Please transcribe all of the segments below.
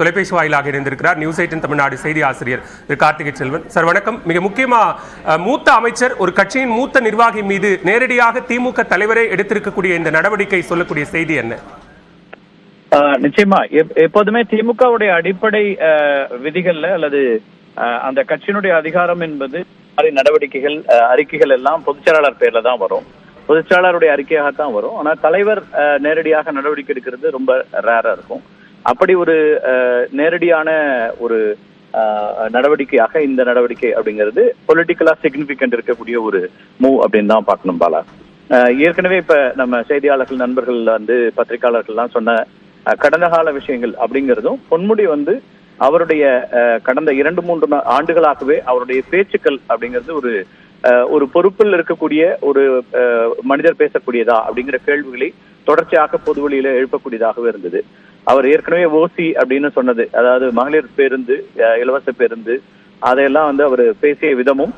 தொலைபேசி வாயிலாக இணைந்திருக்கிறார் நியூஸ் எயிட்டின் தமிழ்நாடு செய்தி ஆசிரியர் திரு கார்த்திகை செல்வன். சார் வணக்கம். மிக முக்கியமா மூத்த அமைச்சர் ஒரு கட்சியின் மூத்த நிர்வாகி மீது நேரடியாக திமுக தலைவரே எடுத்திருக்கக்கூடிய இந்த நடவடிக்கை சொல்லக்கூடிய செய்தி என்ன? நிச்சயமா. எப்போதுமே திமுகவுடைய அடிப்படை விதிகள்ல அல்லது அந்த கட்சியினுடைய அதிகாரம் என்பது நடவடிக்கைகள் அறிக்கைகள் எல்லாம் பொதுச்செயலாளர் பேர்ல தான் வரும். பொதுச்செயலாளருடைய அறிக்கையாகத்தான் வரும். ஆனா தலைவர் நேரடியாக நடவடிக்கை எடுக்கிறது ரொம்ப ரேரா இருக்கும். அப்படி ஒரு நேரடியான ஒரு ஆஹ், நடவடிக்கையாக இந்த நடவடிக்கை அப்படிங்கிறது பொலிட்டிக்கலா சிக்னிபிகண்ட் இருக்கக்கூடிய ஒரு மூவ் அப்படின்னு தான் பார்க்கணும் பாலா. ஆஹ், ஏற்கனவே இப்ப நம்ம செய்தியாளர்கள் நண்பர்கள் வந்து பத்திரிகையாளர்கள்லாம் சொன்ன கடந்த கால விஷயங்கள் அப்படிங்கிறதும் பொன்முடி வந்து அவருடைய அஹ், கடந்த இரண்டு மூன்று ஆண்டுகளாகவே அவருடைய பேச்சுக்கள் அப்படிங்கிறது ஒரு ஒரு பொறுப்பில் இருக்கக்கூடிய ஒரு மனிதர் பேசக்கூடியதா அப்படிங்கிற கேள்விகளை தொடர்ச்சியாக பொதுவெளியில எழுப்பக்கூடியதாகவே இருந்தது. அவர் ஏற்கனவே ஓசி அப்படின்னு சொன்னது. அதாவது மகளிர் பேருந்து அஹ், இலவச பேருந்து அதையெல்லாம் வந்து அவர் பேசிய விதமும்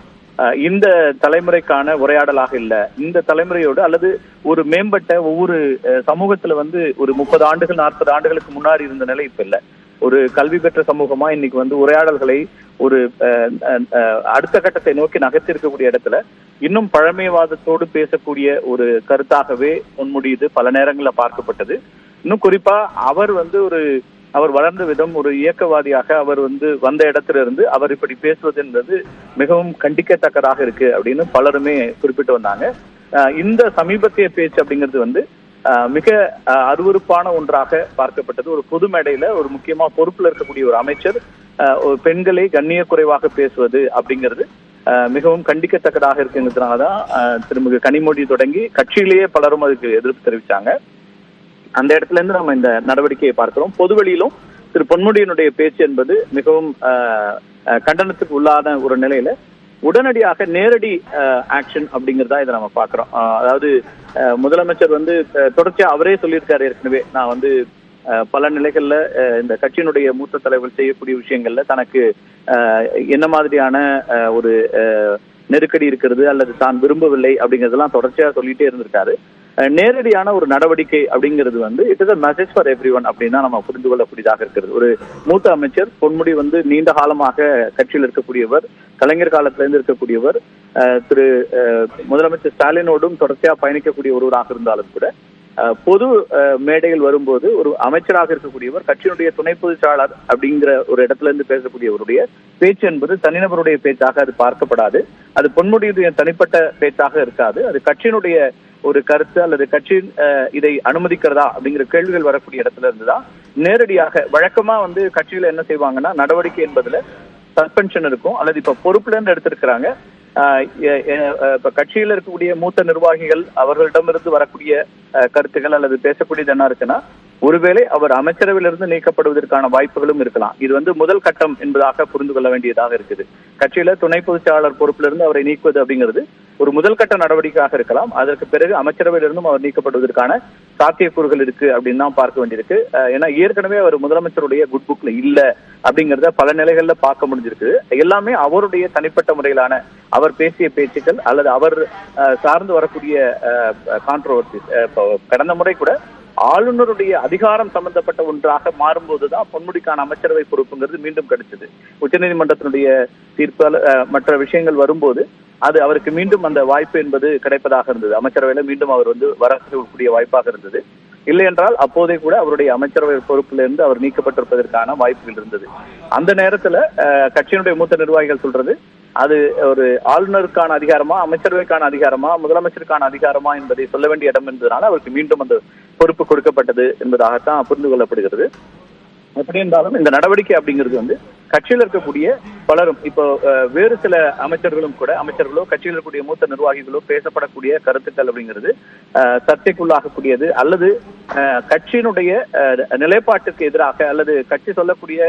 இந்த தலைமுறைக்கான உரையாடலாக இல்ல. இந்த தலைமுறையோடு அல்லது ஒரு மேம்பட்ட ஒவ்வொரு அஹ், சமூகத்துல வந்து ஒரு முப்பது ஆண்டுகள் நாற்பது ஆண்டுகளுக்கு முன்னாடி இருந்த நிலை இப்ப இல்ல. ஒரு கல்வி பெற்ற சமூகமா இன்னைக்கு வந்து உரையாடல்களை ஒரு அஹ், அஹ், அடுத்த கட்டத்தை நோக்கி நகர்த்திருக்கக்கூடிய இடத்துல இன்னும் பழமைவாதத்தோடு பேசக்கூடிய ஒரு கருத்தாகவே முன்முடியுது. பல நேரங்களில் பார்க்கப்பட்டது. இன்னும் குறிப்பா அவர் வந்து ஒரு அவர் வளர்ந்த விதம் ஒரு இயக்கவாதியாக அவர் வந்து வந்த இடத்துல இருந்து அவர் இப்படி பேசுவது என்பது மிகவும் கண்டிக்கத்தக்கதாக இருக்கு அப்படின்னு பலருமே குறிப்பிட்டு வந்தாங்க. இந்த சமீபத்திய பேச்சு அப்படிங்கிறது வந்து மிக அருவறுப்பான அருவருப்பான ஒன்றாக பார்க்கப்பட்டது. ஒரு பொது மேடையில ஒரு முக்கியமா பொறுப்புல இருக்கக்கூடிய ஒரு அமைச்சர் ஒரு பெண்களை கண்ணிய குறைவாக பேசுவது அப்படிங்கிறது மிகவும் கண்டிக்கத்தக்கதாக இருக்குங்கிறதுனால தான் திருமிகு கனிமொழி தொடங்கி கட்சியிலேயே பலரும் அதுக்கு எதிர்ப்பு தெரிவிச்சாங்க. அந்த இடத்துல இருந்து நம்ம இந்த நடவடிக்கையை பார்க்கிறோம். பொதுவெளியிலும் திரு பொன்முடியினுடைய பேச்சு என்பது மிகவும் ஆஹ், கண்டனத்துக்கு உள்ளான ஒரு நிலையில உடனடியாக நேரடி ஆக்ஷன் அப்படிங்கறதா இதை நம்ம பார்க்கிறோம். அதாவது முதலமைச்சர் வந்து தொடர்ச்சியா அவரே சொல்லியிருக்காரு ஏற்கனவே. நான் வந்து ஆஹ், பல நிலைகள்ல இந்த கட்சியினுடைய மூத்த தலைவர் செய்யக்கூடிய விஷயங்கள்ல தனக்கு ஆஹ், என்ன மாதிரியான ஒரு நெருக்கடி இருக்கிறது அல்லது தான் விரும்பவில்லை அப்படிங்கறதெல்லாம் தொடர்ச்சியா சொல்லிட்டே இருந்திருக்காரு. நேரடியான ஒரு நடவடிக்கை அப்படிங்கிறது வந்து it is a message for everyone அப்படின்னா நம்ம புரிந்து கொள்ளக்கூடியதாக இருக்கிறது. ஒரு மூத்த அமைச்சர் பொன்முடி வந்து நீண்ட காலமாக கட்சியில் இருக்கக்கூடியவர் கலைஞர் காலத்திலிருந்து இருக்கக்கூடியவர் திரு முதலமைச்சர் ஸ்டாலினோடும் தொடர்ச்சியாக பயணிக்கக்கூடிய ஒருவராக இருந்தாலும் கூட பொது மேடையில் வரும்போது ஒரு அமைச்சராக இருக்கக்கூடியவர் கட்சியினுடைய துணை பொதுச்சாளர் அப்படிங்கிற ஒரு இடத்துல இருந்து பேசக்கூடியவருடைய பேச்சு என்பது தனிநபருடைய பேச்சாக அது பார்க்கப்படாது. அது பொன்முடியுடைய தனிப்பட்ட பேச்சாக இருக்காது. அது கட்சியினுடைய ஒரு கருத்து அல்லது கட்சி இதை அனுமதிக்கிறதா அப்படிங்கிற கேள்விகள் வரக்கூடிய இடத்துல இருந்துதான் நேரடியாக வழக்கமா வந்து கட்சியில என்ன செய்வாங்கன்னா நடவடிக்கை என்பதுல சஸ்பென்ஷன் இருக்கும். அல்லது இப்ப பொறுப்புல இருந்து எடுத்திருக்கிறாங்க. இப்ப கட்சியில இருக்கக்கூடிய மூத்த நிர்வாகிகள் அவர்களிடமிருந்து வரக்கூடிய அஹ், கருத்துக்கள் அல்லது பேசக்கூடியது என்ன இருக்குன்னா ஒருவேளை அவர் அமைச்சரவையிலிருந்து நீக்கப்படுவதற்கான வாய்ப்புகளும் இருக்கலாம். இது வந்து முதல் கட்டம் என்பதாக புரிந்து கொள்ள வேண்டியதாக இருக்குது. கட்சியில துணை பொதுச் செயலாளர் பொறுப்பிலிருந்து அவரை நீக்குவது அப்படிங்கிறது ஒரு முதல் கட்ட நடவடிக்கையாக இருக்கலாம். அதற்கு பிறகு அமைச்சரவையிலிருந்தும் அவர் நீக்கப்படுவதற்கான சாத்தியக்கூறுகள் இருக்கு அப்படின்னு தான் பார்க்க வேண்டியிருக்கு. ஏன்னா ஏற்கனவே அவர் முதலமைச்சருடைய குட் புக்ல இல்ல அப்படிங்கறத பல நிலைகள்ல பார்க்க முடிஞ்சிருக்கு எல்லாமே அவருடைய தனிப்பட்ட முறையிலான அவர் பேசிய பேச்சுக்கள் அல்லது அவர் சார்ந்து வரக்கூடிய கான்ட்ரவர்சி கடந்த முறை கூட ஆளுநருடைய அதிகாரம் சம்பந்தப்பட்ட ஒன்றாக மாறும்போதுதான் பொன்முடிக்கான அமைச்சரவை பொறுப்புங்கிறது மீண்டும் கிடைச்சது. உச்சநீதிமன்றத்தினுடைய தீர்ப்பால் மற்ற விஷயங்கள் வரும்போது அது அவருக்கு மீண்டும் அந்த வாய்ப்பு என்பது கிடைப்பதாக இருந்தது. அமைச்சரவையில மீண்டும் அவர் வந்து வரக்கூடிய வாய்ப்பாக இருந்தது. இல்லை என்றால் அப்போதே கூட அவருடைய அமைச்சரவை பொறுப்பிலிருந்து இருந்து அவர் நீக்கப்பட்டிருப்பதற்கான வாய்ப்புகள் இருந்தது. அந்த நேரத்துல அஹ், கட்சியினுடைய மூத்த நிர்வாகிகள் சொல்றது அது ஒரு ஆளுநருக்கான அதிகாரமா அமைச்சரவைக்கான அதிகாரமா முதலமைச்சருக்கான அதிகாரமா என்பதை சொல்ல வேண்டிய இடம் என்பதனால அவருக்கு மீண்டும் அந்த பொறுப்பு கொடுக்கப்பட்டது என்பதாகத்தான் புரிந்து கொள்ளப்படுகிறது. எப்படி இருந்தாலும் இந்த நடவடிக்கை அப்படிங்கிறது வந்து கட்சியில் இருக்கக்கூடிய பலரும் இப்போ வேறு சில அமைச்சர்களும் கூட அமைச்சர்களோ கட்சியில் இருக்கக்கூடிய மூத்த நிர்வாகிகளோ பேசப்படக்கூடிய கருத்துக்கள் அப்படிங்கிறது சர்ச்சைக்குள்ளாகக்கூடியது அல்லது கட்சியினுடைய நிலைப்பாட்டுக்கு எதிராக அல்லது கட்சி சொல்லக்கூடிய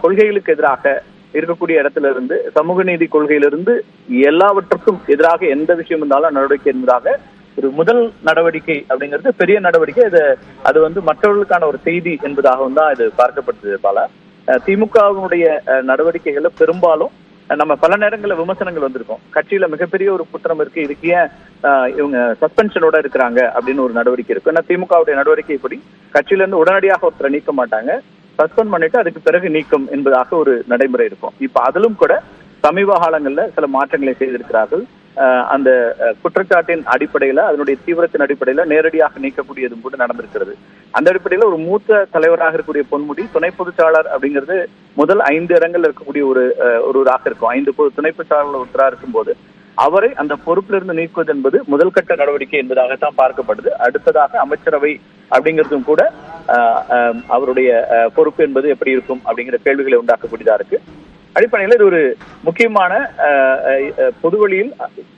கொள்கைகளுக்கு எதிராக இருக்கக்கூடிய இடத்துல இருந்து சமூக நீதி கொள்கையிலிருந்து எல்லாவற்றுக்கும் எதிராக எந்த விஷயம் இருந்தாலும் நடவடிக்கை என்பதாக ஒரு முதல் நடவடிக்கை அப்படிங்கிறது பெரிய நடவடிக்கை. இது அது வந்து மற்றவர்களுக்கான ஒரு செய்தி என்பதாகவும் தான் இது பார்க்கப்பட்டது பல. அஹ் திமுகவினுடைய நடவடிக்கைகளை பெரும்பாலும் நம்ம பல நேரங்களில் விமர்சனங்கள் வந்திருக்கோம். கட்சியில மிகப்பெரிய ஒரு குற்றம் இருக்கு. இதுக்கு ஏன் இவங்க சஸ்பென்ஷனோட இருக்கிறாங்க அப்படின்னு ஒரு நடவடிக்கை இருக்கு. ஏன்னா திமுகவுடைய நடவடிக்கை இப்படி கட்சியில இருந்து உடனடியாக ஒருத்தரை நீக்க மாட்டாங்க. சஸ்பெண்ட் பண்ணிட்டு அதுக்கு பிறகு நீக்கம் என்பதாக ஒரு நடைமுறை இருக்கும். இப்ப அதிலும் கூட சமீப காலங்களில் சில மாற்றங்களை செய்திருக்கிறார்கள். அந்த குற்றச்சாட்டின் அடிப்படையில அதனுடைய தீவிரத்தின் அடிப்படையில நேரடியாக நீக்கக்கூடியதும் கூட நடந்திருக்கிறது. அந்த அடிப்படையில ஒரு மூத்த தலைவராக இருக்கக்கூடிய பொன்முடி துணை பொதுச்சாளர் அப்படிங்கிறது முதல் ஐந்து இடங்கள் இருக்கக்கூடிய ஒரு அஹ், ஒருவராக இருக்கும். ஐந்து பொது- துணை பொதுச்சாளர்கள் ஒருத்தராக இருக்கும்போது அவரை அந்த பொறுப்பிலிருந்து நீக்குவது என்பது முதல் கட்ட நடவடிக்கை என்பதாகத்தான் பார்க்கப்படுது அடுத்ததாக அமைச்சரவை அப்படிங்கிறதும் கூட அவருடைய பொறுப்பு என்பது எப்படி இருக்கும் அப்படிங்கிற கேள்விகளை உண்டாக்கக்கூடியதா இருக்கு. அடிப்படையில் இது ஒரு முக்கியமான ஆஹ், பொதுவெளியில்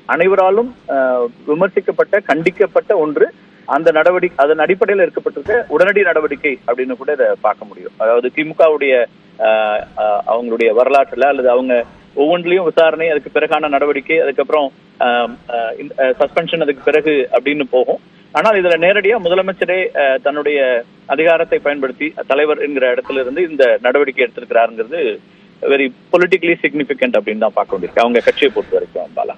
அனைவராலும் ஆஹ், விமர்சிக்கப்பட்ட கண்டிக்கப்பட்ட ஒன்று. அந்த நடவடிக்கை அதன் அடிப்படையில் எடுக்கப்பட்டிருக்க உடனடி நடவடிக்கை அப்படின்னு கூட இதை பார்க்க முடியும். அதாவது திமுகவுடைய ஆஹ், அவங்களுடைய வரலாற்றுல அல்லது அவங்க ஒவ்வொன்றிலையும் விசாரணை அதுக்கு பிறகான நடவடிக்கை அதுக்கப்புறம் சஸ்பென்ஷன் அதுக்கு பிறகு அப்படின்னு போகும். ஆனால் இதுல நேரடியா முதலமைச்சரே தன்னுடைய அதிகாரத்தை பயன்படுத்தி தலைவர் என்கிற இடத்துல இருந்து இந்த நடவடிக்கை எடுத்திருக்கிறாருங்கிறது வெரி பொலிட்டிக்கலி சிக்னிபிகண்ட் அப்படின்னு தான் பார்க்க வேண்டியிருக்கு. அவங்க கட்சியை பொறுத்த வரைக்கும் பாலா.